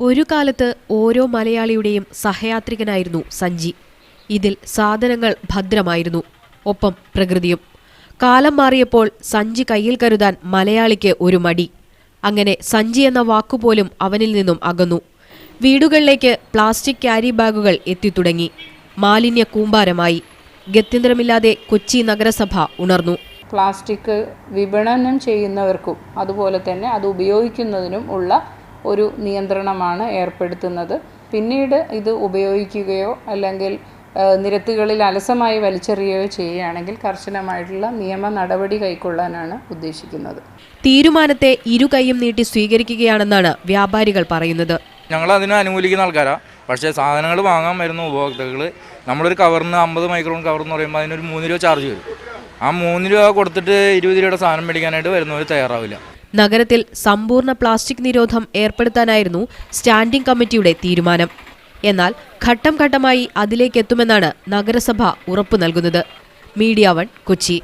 ഒരു കാലത്ത് ഓരോ മലയാളിയുടെയും സഹയാത്രികനായിരുന്നു സഞ്ജി. ഇതിൽ സാധനങ്ങൾ ഭദ്രമായിരുന്നു ഒപ്പം പ്രകൃതിയും. കാലം മാറിയപ്പോൾ സഞ്ചി കയ്യിൽ കരുതാൻ മലയാളിക്ക് ഒരു മടി. അങ്ങനെ സഞ്ചി എന്ന വാക്കുപോലും അവനിൽ നിന്നും അകന്നു. വീടുകളിലേക്ക് പ്ലാസ്റ്റിക് ക്യാരി ബാഗുകൾ എത്തിത്തുടങ്ങി. മാലിന്യ കൂമ്പാരമായി. ഗത്യന്തരമില്ലാതെ കൊച്ചി നഗരസഭ ഉണർന്നു. പ്ലാസ്റ്റിക് വിപണനം ചെയ്യുന്നവർക്കും അതുപോലെ തന്നെ അത് ഉപയോഗിക്കുന്നതിനും ഉള്ള ഒരു നിയന്ത്രണമാണ് ഏർപ്പെടുത്തുന്നത്. പിന്നീട് ഇത് ഉപയോഗിക്കുകയോ അല്ലെങ്കിൽ നിരത്തുകളിൽ അലസമായി വലിച്ചെറിയുകയോ ചെയ്യുകയാണെങ്കിൽ കർശനമായിട്ടുള്ള നിയമ നടപടി കൈക്കൊള്ളാനാണ് ഉദ്ദേശിക്കുന്നത്. തീരുമാനത്തെ ഇരു കൈയും നീട്ടി സ്വീകരിക്കുകയാണെന്നാണ് വ്യാപാരികൾ പറയുന്നത്. ഞങ്ങൾ അതിനെ അനുകൂലിക്കുന്ന ആൾക്കാരാണ് പക്ഷേ സാധനങ്ങൾ വാങ്ങാൻ വരുന്ന ഉപഭോക്താക്കൾ നമ്മളൊരു കവറിന് അമ്പത് മൈക്രോൺ കവർ എന്ന് പറയുമ്പോൾ അതിനൊരു മൂന്ന് രൂപ ചാർജ് വരും. ആ മൂന്ന് രൂപ കൊടുത്തിട്ട് ഇരുപത് രൂപയുടെ സാധനം മേടിക്കാനായിട്ട് വരുന്നവർ തയ്യാറാവില്ല. നഗരത്തിൽ സമ്പൂർണ പ്ലാസ്റ്റിക് നിരോധം ഏർപ്പെടുത്താനായിരുന്നു സ്റ്റാൻഡിംഗ് കമ്മിറ്റിയുടെ തീരുമാനം. എന്നാൽ ഘട്ടം ഘട്ടമായി അതിലേക്കെത്തുമെന്നാണ് നഗരസഭ ഉറപ്പു നൽകുന്നത്. Media one Kochi.